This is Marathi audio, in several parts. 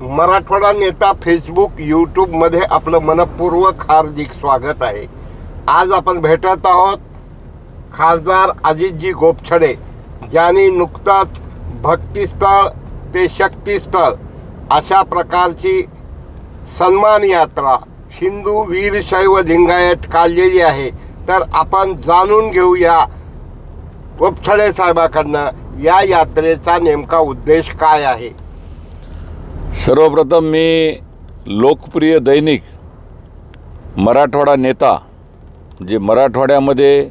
मराठवाडा नेता फेसबुक यूट्यूबमध्ये आपलं मनपूर्वक हार्दिक स्वागत आहे. आज आपण भेटत आहोत खासदार अजितजी गोपछडे ज्यांनी नुकताच भक्तिस्थळ ते शक्तिस्थळ अशा प्रकारची सन्मान यात्रा हिंदू वीरशैव लिंगायत काढलेली आहे. तर आपण जाणून घेऊया गोपछडे साहेबाकडनं या यात्रेचा नेमका उद्देश काय आहे. सर्वप्रथम मी लोकप्रिय दैनिक मराठवाडा नेता जे मराठवाड्यामध्ये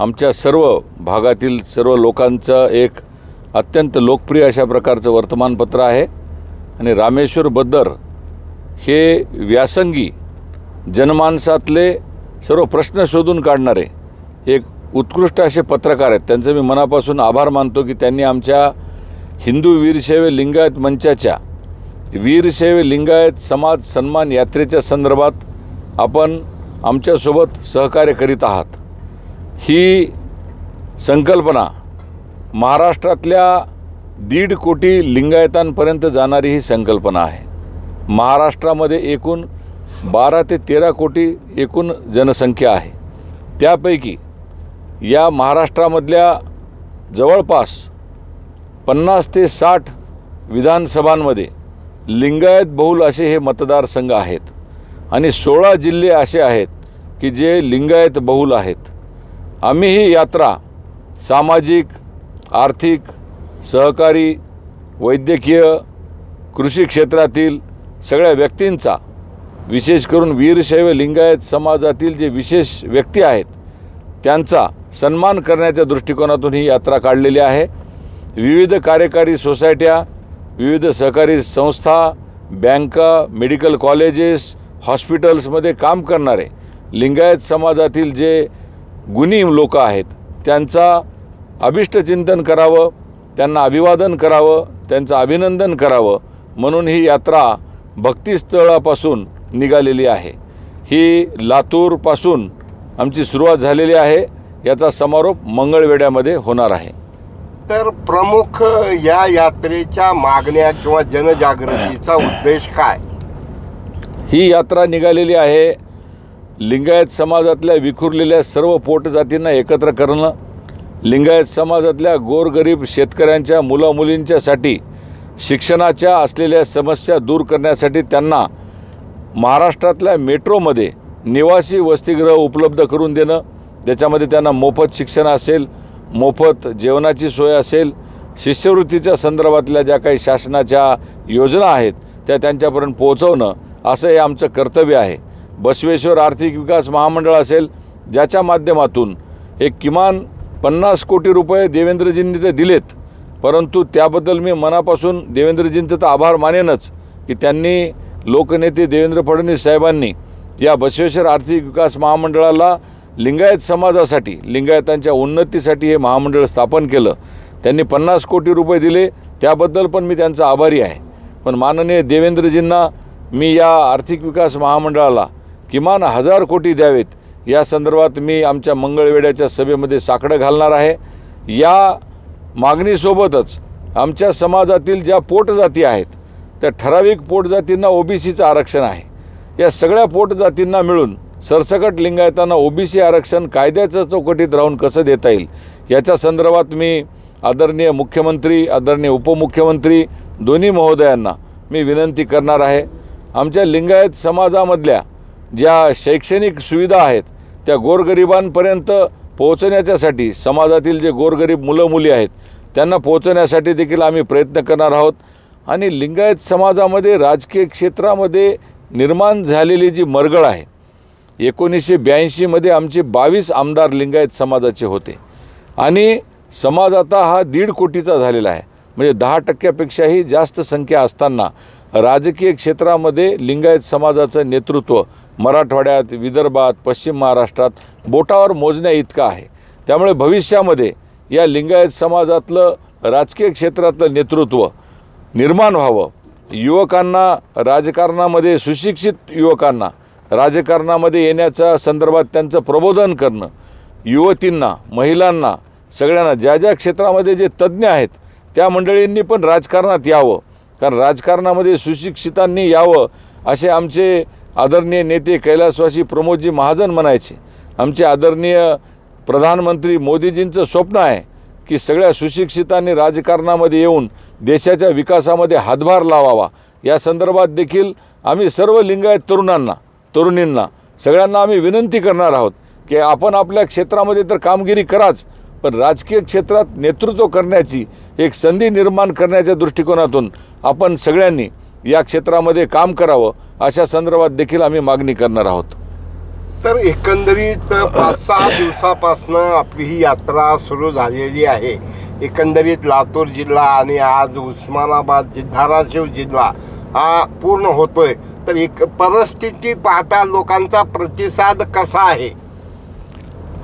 आमच्या सर्व भागातील सर्व लोकांचं एक अत्यंत लोकप्रिय अशा प्रकारचं वर्तमानपत्र आहे. आणि रामेश्वर बद्दर हे व्यासंगी जनमानसातले सर्व प्रश्न शोधून काढणारे एक उत्कृष्ट असे पत्रकार आहेत. त्यांचं मी मनापासून आभार मानतो की त्यांनी आमच्या हिंदू वीरशैव लिंगायत मंचाच्या वीरशैव लिंगायत समाज सन्मान यात्रेच्या संदर्भात आपण आमच्यासोबत सहकार्य करीत आहात. ही संकल्पना महाराष्ट्रातल्या दीड कोटी लिंगायतांपर्यंत जाणारी ही संकल्पना आहे. महाराष्ट्रामध्ये एकूण बारा ते तेरा कोटी एकूण जनसंख्या आहे. त्यापैकी या महाराष्ट्रामधल्या जवळपास पन्नास ते साठ विधानसभांमध्ये लिंगायत बहुल असे हे मतदारसंघ आहेत. आणि सोळा जिल्हे असे आहेत की जे लिंगायत बहुल आहेत. आम्ही ही यात्रा सामाजिक आर्थिक सहकारी वैद्यकीय कृषी क्षेत्रातील सगळ्या व्यक्तींचा विशेष करून वीरशैव लिंगायत समाजातील जे विशेष व्यक्ती आहेत त्यांचा सन्मान करण्याच्या दृष्टिकोनातून ही यात्रा काढलेली आहे. विविध कार्यकारी सोसायट्या विविध सहकारी संस्था बँका मेडिकल कॉलेजेस हॉस्पिटल्समध्ये काम करणारे लिंगायत समाजातील जे गुणी लोक आहेत त्यांचा अभिष्टचिंतन करावं त्यांना अभिवादन करावं त्यांचं अभिनंदन करावं म्हणून ही यात्रा भक्तिस्थळापासून निघालेली आहे. ही लातूरपासून आमची सुरुवात झालेली आहे. याचा समारोप मंगळवेढ्यामध्ये होणार आहे. तर प्रमुख या यात्रेच्या मागण्या किंवा जनजागृतीचा उद्देश काय? ही यात्रा निघालेली आहे. लिंगायत समाजातल्या विखुरलेल्या सर्व पोटजातींना एकत्र करणं लिंगायत समाजातल्या गोरगरीब शेतकऱ्यांच्या मुलामुलींच्यासाठी शिक्षणाच्या असलेल्या समस्या दूर करण्यासाठी त्यांना महाराष्ट्रातल्या मेट्रोमध्ये निवासी वसतिगृह उपलब्ध करून देणं ज्याच्यामध्ये त्यांना मोफत शिक्षण असेल मोफत जेवणाची सोय असेल शिष्यवृत्तीच्या संदर्भातल्या ज्या काही शासनाच्या योजना आहेत त्या त्यांच्यापर्यंत पोहोचवणं असं हे आमचं कर्तव्य आहे. बसवेश्वर आर्थिक विकास महामंडळ असेल ज्याच्या माध्यमातून एक किमान पन्नास कोटी रुपये देवेंद्रजींनी ते दिलेत परंतु त्याबद्दल मी मनापासून देवेंद्रजींचं तर आभार मानेनच की त्यांनी लोकनेते देवेंद्र फडणवीस साहेबांनी या बसवेश्वर आर्थिक विकास महामंडळाला लिंगायत समाजासाठी लिंगायतांच्या उन्नतीसाठी हे महामंडळ स्थापन केलं. त्यांनी पन्नास कोटी रुपये दिले त्याबद्दल पण मी त्यांचा आभारी आहे. पण माननीय देवेंद्रजींना मी या आर्थिक विकास महामंडळाला किमान हजार कोटी द्यावेत या संदर्भात मी आमच्या मंगळवेड्याच्या सभेमध्ये साकडं घालणार आहे. या मागणीसोबतच आमच्या समाजातील ज्या पोटजाती आहेत त्या ठराविक पोटजातींना ओबीसीचं आरक्षण आहे. या सगळ्या पोटजातींना मिळून सरसकट लिंगायतांना ओबीसी आरक्षण कायद्याच्या चौकटीत राहून कसं देता येईल? याच्या संदर्भात मी आदरणीय मुख्यमंत्री आदरणीय उपमुख्यमंत्री दोन्ही महोदयांना मी विनंती करणार आहे. आमच्या लिंगायत समाजामधल्या ज्या शैक्षणिक सुविधा आहेत त्या गोरगरिबांपर्यंत पोहोचण्याच्यासाठी समाजातील जे गोरगरीब मुलं मुली आहेत त्यांना पोहोचण्यासाठी देखील आम्ही प्रयत्न करणार आहोत. आणि लिंगायत समाजामध्ये राजकीय क्षेत्रामध्ये निर्माण झालेली जी मरगळ आहे एकोणीसशे ब्याऐंशीमध्ये आमचे बावीस आमदार लिंगायत समाजाचे होते. आणि समाज आता हा दीड कोटीचा झालेला आहे. म्हणजे दहा टक्क्यापेक्षाही जास्त संख्या असताना राजकीय क्षेत्रामध्ये लिंगायत समाजाचं नेतृत्व मराठवाड्यात विदर्भात पश्चिम महाराष्ट्रात बोटावर मोजण्या इतकं आहे. त्यामुळे भविष्यामध्ये या लिंगायत समाजातलं राजकीय क्षेत्रातलं नेतृत्व निर्माण व्हावं. युवकांना राजकारणामध्ये सुशिक्षित युवकांना राजकारणामध्ये येण्याच्या संदर्भात त्यांचं प्रबोधन करणं युवतींना महिलांना सगळ्यांना ज्या ज्या क्षेत्रामध्ये जे तज्ज्ञ आहेत त्या मंडळींनी पण राजकारणात यावं. कारण राजकारणामध्ये सुशिक्षितांनी यावं असे आमचे आदरणीय नेते कैलासवासी प्रमोदजी महाजन म्हणायचे. आमचे आदरणीय प्रधानमंत्री मोदीजींचं स्वप्न आहे की सगळ्या सुशिक्षितांनी राजकारणामध्ये येऊन देशाच्या विकासामध्ये हातभार लावावा. या संदर्भात देखील आम्ही सर्व लिंगायत तरुणांना तरुणींना सगळ्यांना आम्ही विनंती करणार आहोत की आपण आपल्या क्षेत्रामध्ये तर कामगिरी कराच पण राजकीय क्षेत्रात नेतृत्व करण्याची एक संधी निर्माण करण्याच्या दृष्टिकोनातून आपण सगळ्यांनी या क्षेत्रामध्ये काम करावं अशा संदर्भात देखील आम्ही मागणी करणार आहोत. तर एकंदरीत पाच सहा दिवसापासनं आपली ही यात्रा सुरू झालेली आहे. एकंदरीत लातूर जिल्हा आणि आज उस्मानाबाद धाराशिव जिल्हा हा पूर्ण होतोय. तर एक परिस्थिती पाहता लोकांचा प्रतिसाद कसा आहे?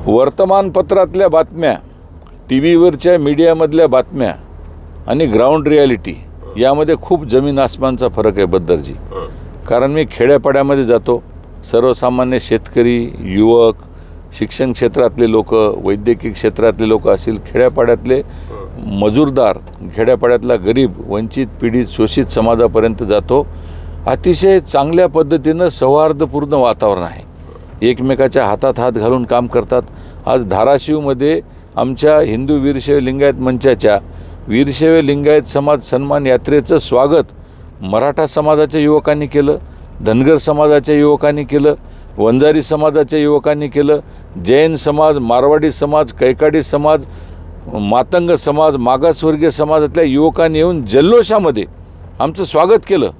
वर्तमानपत्रातल्या बातम्या टी व्हीवरच्या मीडियामधल्या बातम्या आणि ग्राउंड रियालिटी यामध्ये खूप जमीन आसमानचा फरक आहे बद्दरजी कारण मी खेड्यापाड्यामध्ये जातो. सर्वसामान्य शेतकरी युवक शिक्षण क्षेत्रातले लोक वैद्यकीय क्षेत्रातले लोक असतील खेड्यापाड्यातले मजूरदार खेड्यापाड्यातला गरीब वंचित पीडित शोषित समाजापर्यंत जातो. अतिशय चांगल्या पद्धतीनं सौहार्दपूर्ण वातावरण आहे. एकमेकाच्या हातात हात घालून काम करतात. आज धाराशिवमध्ये आमच्या हिंदू वीरशैव लिंगायत मंचाच्या वीरशैव लिंगायत समाज सन्मान यात्रेचं स्वागत मराठा समाजाच्या युवकांनी केलं धनगर समाजाच्या युवकांनी केलं वंजारी समाजाच्या युवकांनी केलं जैन समाज मारवाडी समाज कैकाडी समाज मातंग समाज मागासवर्गीय समाजातल्या युवकांनी येऊन जल्लोषामध्ये आमचं स्वागत केलं.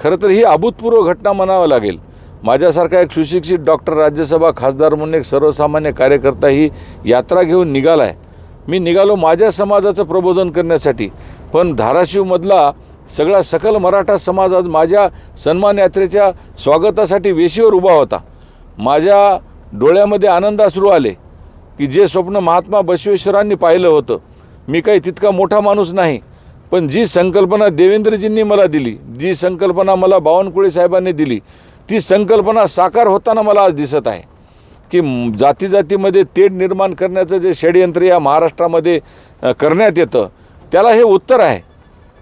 खरं तर ही अभूतपूर्व घटना म्हणावं लागेल. माझ्यासारखा एक सुशिक्षित डॉक्टर राज्यसभा खासदार म्हणून एक सर्वसामान्य कार्यकर्ता ही यात्रा घेऊन निघाला आहे मी निघालो माझ्या समाजाचं प्रबोधन करण्यासाठी. पण धाराशिवमधला सगळा सकल मराठा समाज आज माझ्या सन्मान यात्रेच्या स्वागतासाठी वेशीवर उभा होता. माझ्या डोळ्यामध्ये आनंदाश्रू आले की जे स्वप्न महात्मा बसवेश्वरांनी पाहिलं होतं. मी काही तितका मोठा माणूस नाही. पण जी संकल्पना देवेंद्रजींनी मला दिली जी संकल्पना मला बावनकुळे साहेबांनी दिली ती संकल्पना साकार होताना मला आज दिसत आहे. की जाती जातीमध्ये तेढ निर्माण करण्याचं जे षडयंत्र या महाराष्ट्रामध्ये करण्यात येतं त्याला हे उत्तर आहे.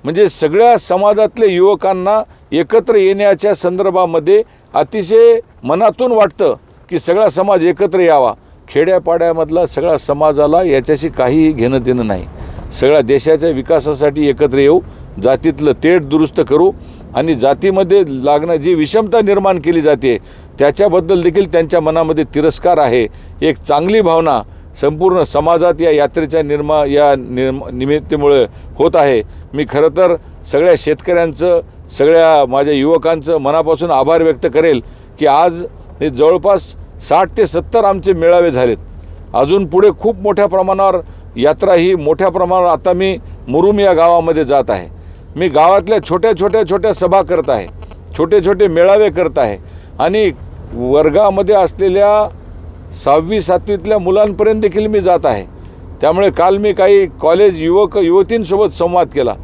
म्हणजे सगळ्या समाजातल्या युवकांना एकत्र येण्याच्या संदर्भामध्ये अतिशय मनातून वाटतं की सगळा समाज एकत्र यावा. खेड्यापाड्यामधला सगळ्या समाजाला याच्याशी काहीही घेणं देणं नाही. सगळ्या देशाच्या विकासासाठी एकत्र येऊ जातीतलं तेट दुरुस्त करू आणि जातीमध्ये लागणं जी विषमता निर्माण केली जाते त्याच्याबद्दल देखील त्यांच्या मनामध्ये तिरस्कार आहे. एक चांगली भावना संपूर्ण समाजात या यात्रेच्या निर्मा या निर्म निमित्तामुळे होत आहे. मी खरं तर सगळ्या शेतकऱ्यांचं सगळ्या माझ्या युवकांचं मनापासून आभार व्यक्त करेल की आज हे जवळपास साठ ते सत्तर आमचे मेळावे झालेत. अजून पुढे खूप मोठ्या प्रमाणावर यात्रा ही मोठ्या प्रमाणावर आता मी मुरुम या गावामध्ये जात आहे. मी गावातल्या छोट्या छोट्या छोट्या सभा करत आहे. छोटे छोटे मेळावे करत आहे. आणि वर्गामध्ये असलेल्या सहावी सातवीतल्या मुलांपर्यंत देखील मी जात आहे. त्यामुळे काल मी काही कॉलेज युवक युवतींसोबत संवाद केला.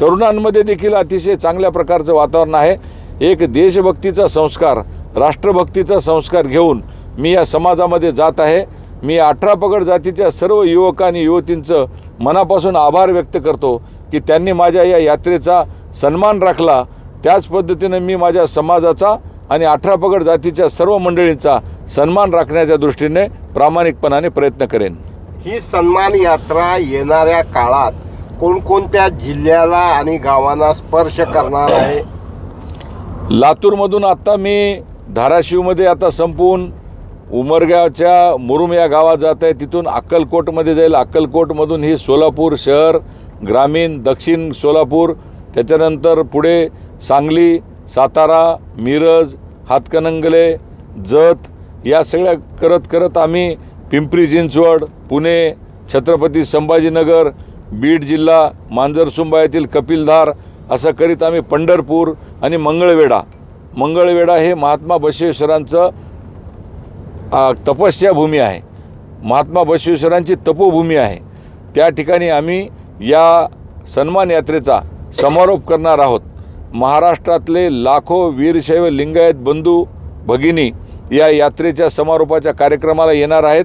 तरुणांमध्ये देखील अतिशय चांगल्या प्रकारचं वातावरण आहे. एक देशभक्तीचा संस्कार राष्ट्रभक्तीचा संस्कार घेऊन मी या समाजामध्ये जात आहे. मी अठरा पगड जातीच्या सर्व युवक आणि युवतींचं मनापासून आभार व्यक्त करतो की त्यांनी माझ्या या यात्रेचा सन्मान राखला. त्याच पद्धतीनं मी माझ्या समाजाचा आणि अठरा पगड जातीच्या सर्व मंडळींचा सन्मान राखण्याच्या दृष्टीने प्रामाणिकपणाने प्रयत्न करेन. ही सन्मान यात्रा येणाऱ्या काळात कोणकोणत्या जिल्ह्याला आणि गावांना स्पर्श करणार आहे? लातूरमधून आत्ता मी धाराशिवमध्ये आता संपवून उमरगावच्या मुरुम या गावात जात आहे. तिथून अक्कलकोटमध्ये जाईल. अक्कलकोटमधून ही सोलापूर शहर ग्रामीण दक्षिण सोलापूर त्याच्यानंतर पुढे सांगली सातारा मिरज हातकणंगले जत या सगळ्या करत करत आम्ही पिंपरी चिंचवड पुणे छत्रपती संभाजीनगर बीड जिल्हा मांजरसुंबा येथील कपिलधार असं करीत आम्ही पंढरपूर आणि मंगळवेढा. मंगळवेढा हे महात्मा बसवेश्वरांचं तपस्या भूमी आहे. महात्मा बसवेश्वरांची तपोभूमी आहे. त्या ठिकाणी आम्ही या सन्मान यात्रेचा समारोप करणार आहोत. महाराष्ट्रातले लाखो वीरशैव लिंगायत बंधू भगिनी या यात्रेच्या समारोपाच्या कार्यक्रमाला येणार आहेत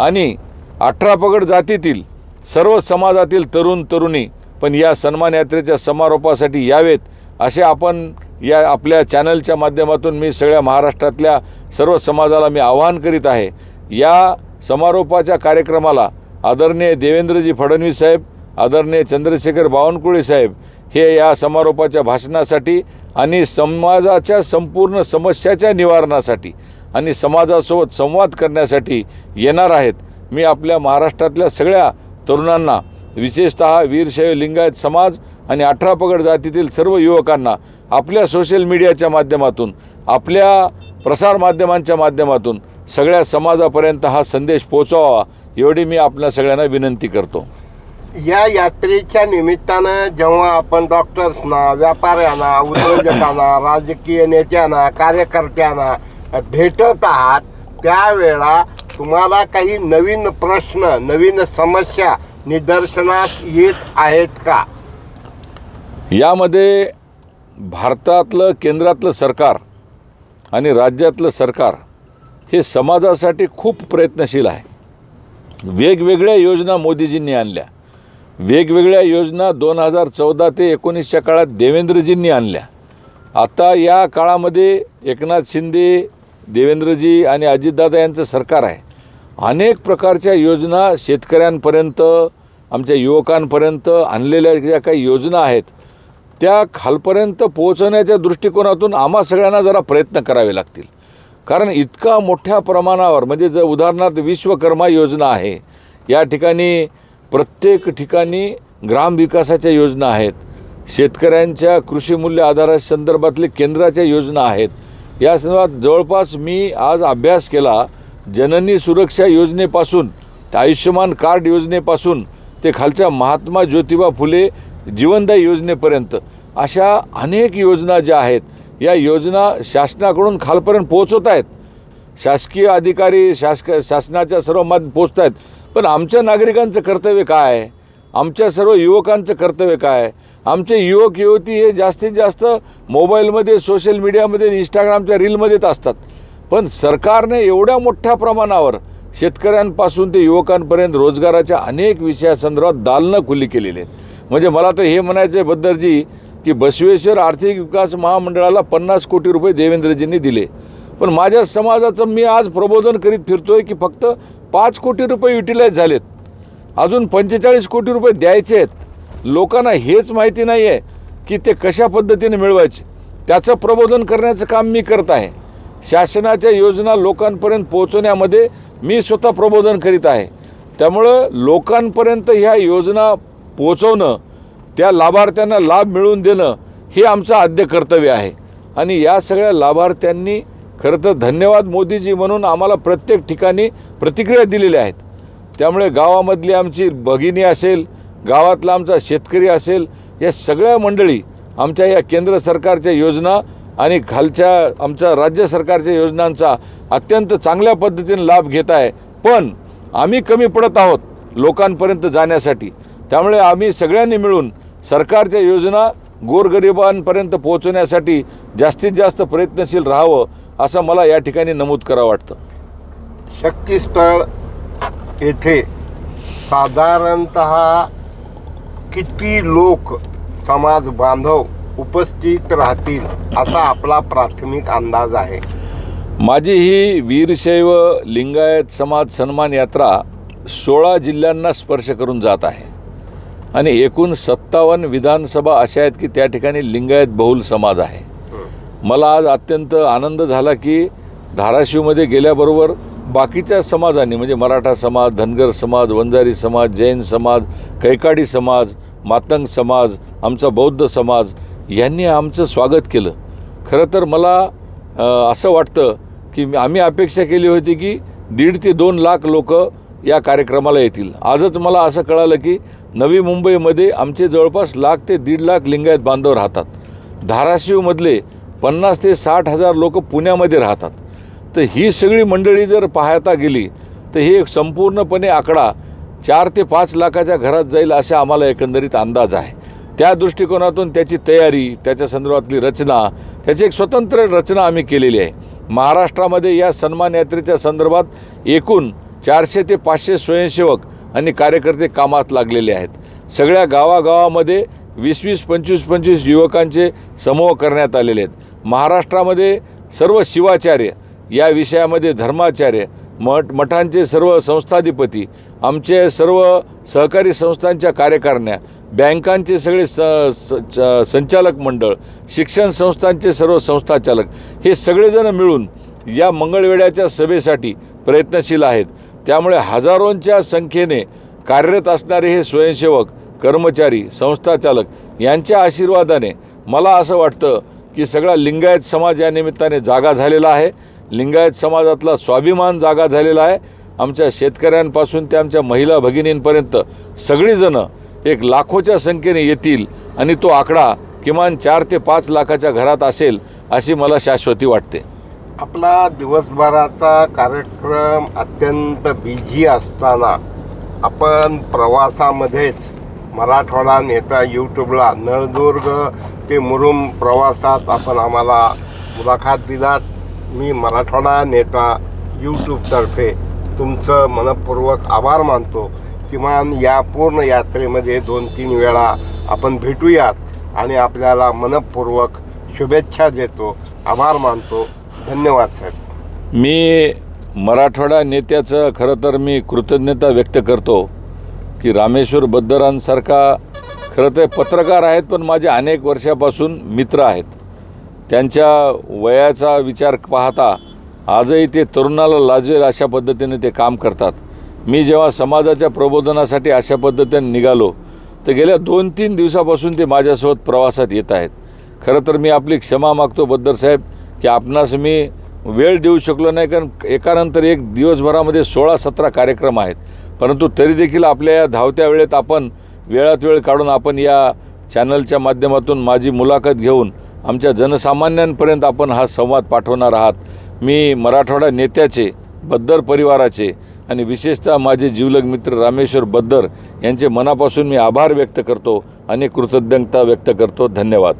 आणि अठरा पगड जातीतील सर्व समाजातील तरुण तरुणी पण या सन्मान यात्रेच्या समारोपासाठी यावेत. असे आपण या आपल्या चॅनलच्या माध्यमातून मी सगळ्या महाराष्ट्रातल्या सर्व समाजाला मी आवाहन करीत आहे. या समारोपाच्या कार्यक्रमाला आदरणीय देवेंद्रजी फडणवीस साहेब आदरणीय चंद्रशेखर बावनकुळे साहेब हे या समारोपाच्या भाषणासाठी आणि समाजाच्या संपूर्ण समस्याच्या निवारणासाठी आणि समाजासोबत संवाद करण्यासाठी येणार आहेत. मी आपल्या महाराष्ट्रातल्या सगळ्या तरुणांना विशेषत वीरशैव लिंगायत समाज आणि अठरा पगड जातीतील सर्व युवकांना आपल्या सोशल मीडियाच्या माध्यमातून आपल्या प्रसारमाध्यमांच्या माध्यमातून सगळ्या समाजापर्यंत हा संदेश पोहोचवावा एवढी मी आपल्या सगळ्यांना विनंती करतो. या यात्रेच्या निमित्तानं जेव्हा आपण डॉक्टर्सना व्यापाऱ्यांना उद्योजकांना राजकीय नेत्यांना कार्यकर्त्यांना भेटत आहात त्यावेळा तुम्हाला काही नवीन प्रश्न नवीन समस्या निदर्शनास येत आहेत का? यामध्ये भारतातलं केंद्रातलं सरकार आणि राज्यातलं सरकार हे समाजासाठी खूप प्रयत्नशील आहे. वेगवेगळ्या योजना मोदीजींनी आणल्या. वेगवेगळ्या योजना दोन हजार चौदा ते एकोणीसच्या काळात देवेंद्रजींनी आणल्या. आता या काळामध्ये एकनाथ शिंदे देवेंद्रजी आणि अजितदादा यांचं सरकार आहे. अनेक प्रकारच्या योजना शेतकऱ्यांपर्यंत आमच्या युवकांपर्यंत आणलेल्या ज्या काही योजना आहेत त्या खालपर्यंत पोहोचवण्याच्या दृष्टिकोनातून आम्हा सगळ्यांना जरा प्रयत्न करावे लागतील. कारण इतका मोठ्या प्रमाणावर म्हणजे जर उदाहरणार्थ विश्वकर्मा योजना आहे या ठिकाणी प्रत्येक ठिकाणी ग्रामविकासाच्या योजना आहेत शेतकऱ्यांच्या कृषीमूल्य आधारा संदर्भातले केंद्राच्या योजना आहेत या संदर्भात जवळपास मी आज अभ्यास केला जननी सुरक्षा योजनेपासून ते आयुष्यमान कार्ड योजनेपासून ते खालच्या महात्मा ज्योतिबा फुले जीवनदायी योजनेपर्यंत अशा अनेक योजना ज्या आहेत या योजना शासनाकडून खालपर्यंत पोहोचवत आहेत. शासकीय अधिकारी शासक शासनाच्या सर्व मत पोचत आहेत पण आमच्या नागरिकांचं कर्तव्य काय? आहे आमच्या सर्व युवकांचं कर्तव्य काय? आहे आमचे युवक युवती हे जास्तीत जास्त मोबाईलमध्ये सोशल मीडियामध्ये इंस्टाग्रामच्या रीलमध्येच असतात. पण सरकारने एवढ्या मोठ्या प्रमाणावर शेतकऱ्यांपासून ते युवकांपर्यंत रोजगाराच्या अनेक विषयासंदर्भात दालनं खुली केलेली आहेत. म्हणजे मला तर हे म्हणायचं आहे बद्दरजी की बसवेश्वर आर्थिक विकास महामंडळाला पन्नास कोटी रुपये देवेंद्रजींनी दिले. पण माझ्या समाजाचं मी आज प्रबोधन करीत फिरतोय की फक्त पाच कोटी रुपये युटिलाइज झालेत. अजून पंचेचाळीस कोटी रुपये द्यायचे आहेत. लोकांना हेच माहिती नाही आहे की ते कशा पद्धतीने मिळवायचे. त्याचं प्रबोधन करण्याचं काम मी करत आहे. शासनाच्या योजना लोकांपर्यंत पोहोचवण्यामध्ये मी स्वतः प्रबोधन करीत आहे. त्यामुळं लोकांपर्यंत ह्या योजना पोचवणं त्या लाभार्थ्यांना लाभ मिळवून देणं हे आमचं आद्य कर्तव्य आहे. आणि या सगळ्या लाभार्थ्यांनी खरं तर धन्यवाद मोदीजी म्हणून आम्हाला प्रत्येक ठिकाणी प्रतिक्रिया दिलेल्या आहेत. त्यामुळे गावामधली आमची भगिनी असेल गावातला आमचा शेतकरी असेल या सगळ्या मंडळी आमच्या या केंद्र सरकारच्या योजना आणि खालच्या आमच्या राज्य सरकारच्या योजनांचा अत्यंत चांगल्या पद्धतीने लाभ घेत आहे. पण आम्ही कमी पडत आहोत लोकांपर्यंत जाण्यासाठी. त्यामुळे आम्ही सगळ्यांनी मिळून सरकारच्या योजना गोरगरिबांपर्यंत पोहोचवण्यासाठी जास्तीत जास्त प्रयत्नशील राहावं असं मला या ठिकाणी नमूद करावं वाटतं. शक्तीस्थळ येथे साधारणत किती लोक समाज बांधव उपस्थित राहतील असा आपला प्राथमिक अंदाज आहे. माझी ही वीरशैव लिंगायत समाज सन्मान यात्रा सोळा जिल्ह्यांना स्पर्श करून जात आहे. आणि एकूण सत्तावन्न विधानसभा अशा आहेत की त्या ठिकाणी लिंगायत बहुल समाज आहे. मला आज अत्यंत आनंद झाला की धाराशिवमध्ये गेल्याबरोबर बाकीच्या समाजांनी म्हणजे मराठा समाज धनगर समाज वंजारी समाज जैन समाज कैकाडी समाज मातंग समाज आमचा बौद्ध समाज यांनी आमचं स्वागत केलं. खरं तर मला असं वाटतं की आम्ही अपेक्षा केली होती की दीड ते दोन लाख लोक या कार्यक्रमाला येतील. आजच मला असं कळालं की नवी मुंबईमध्ये आमचे जवळपास लाख ते दीड लाख लिंगायत बांधव राहतात. धाराशिवमधले पन्नास ते साठ हजार लोक पुण्यामध्ये राहतात. तर ही सगळी मंडळी जर पाहता गेली तर हे संपूर्णपणे आकडा चार ते पाच लाखाच्या घरात जाईल असा आम्हाला एकंदरीत अंदाज आहे. त्या दृष्टिकोनातून त्याची तयारी त्याच्या संदर्भातली रचना त्याची एक स्वतंत्र रचना आम्ही केलेली आहे. महाराष्ट्रामध्ये या सन्मान यात्रेच्या संदर्भात एकूण चारशे ते पाचशे स्वयंसेवक आणि कार्यकर्ते कामात लागलेले आहेत. सगळ्या गावागावामध्ये वीस वीस पंचवीस पंचवीस युवकांचे समूह करण्यात आलेले आहेत. महाराष्ट्रामध्ये सर्व शिवाचार्य या विषयामध्ये धर्माचार्य मठ मठांचे सर्व संस्थाधिपती आमचे सर्व सहकारी संस्थांच्या कार्यकारिण्या बँकांचे सगळे स स- च- संचालक मंडळ शिक्षण संस्थांचे सर्व संस्थाचालक हे सगळेजण मिळून या मंगळवेड्याच्या सभेसाठी प्रयत्नशील आहेत. त्यामुळे हजारोंच्या संख्येने कार्यरत असणारे हे स्वयंसेवक कर्मचारी संस्थाचालक यांच्या आशीर्वादाने मला असं वाटतं की सगळा लिंगायत समाज या निमित्ताने जागा झालेला आहे. लिंगायत समाजातला स्वाभिमान जागा झालेला आहे. आमच्या शेतकऱ्यांपासून ते आमच्या महिला भगिनींपर्यंत सगळीजणं एक लाखोच्या संख्येने येतील आणि तो आकडा किमान चार ते पाच लाखाच्या घरात असेल अशी मला शाश्वती वाटते. आपला दिवसभराचा कार्यक्रम अत्यंत बिझी असताना आपण प्रवासामध्येच मराठवाडा नेता यूट्यूबला नळदुर्ग ते मुरुम प्रवासात आपण आम्हाला मुलाखत दिलात. मी मराठवाडा नेता यूट्यूबतर्फे तुमचं मनपूर्वक आभार मानतो. किमान या पूर्ण यात्रेमध्ये दोन तीन वेळा आपण भेटूयात आणि आपल्याला मनपूर्वक शुभेच्छा देतो. आभार मानतो. धन्यवाद साहेब. मी मराठवाडा नेत्याचं खरं तर मी कृतज्ञता व्यक्त करतो की रामेश्वर बद्दरांसारखा खरं तर पत्रकार आहेत पण माझे अनेक वर्षापासून मित्र आहेत. त्यांच्या वयाचा विचार पाहता आजही ते तरुणाला लाजवेल अशा पद्धतीने ते काम करतात. मी जेव्हा समाजाच्या प्रबोधनासाठी अशा पद्धतीने निघालो तर गेल्या दोन तीन दिवसापासून ते माझ्यासोबत प्रवासात येत आहेत. खरं तर मी आपली क्षमा मागतो बद्दर साहेब. की आपणास मी वेळ देऊ शकलो नाही कारण एकानंतर एक दिवसभरामध्ये सोळा सतरा कार्यक्रम आहेत. परंतु तरी देखील आपल्या या धावत्या वेळेत आपण वेळात वेळ काढून आपण या चॅनलच्या माध्यमातून माझी मुलाखत घेऊन आमच्या जनसामान्यांपर्यंत आपण हा संवाद पाठवणार आहात. मी मराठवाडा नेत्याचे बद्दर परिवाराचे आणि विशेषतः माझे जीवलग मित्र रामेश्वर बद्दर यांचे मनापासून मी आभार व्यक्त करतो आणि कृतज्ञता व्यक्त करतो. धन्यवाद.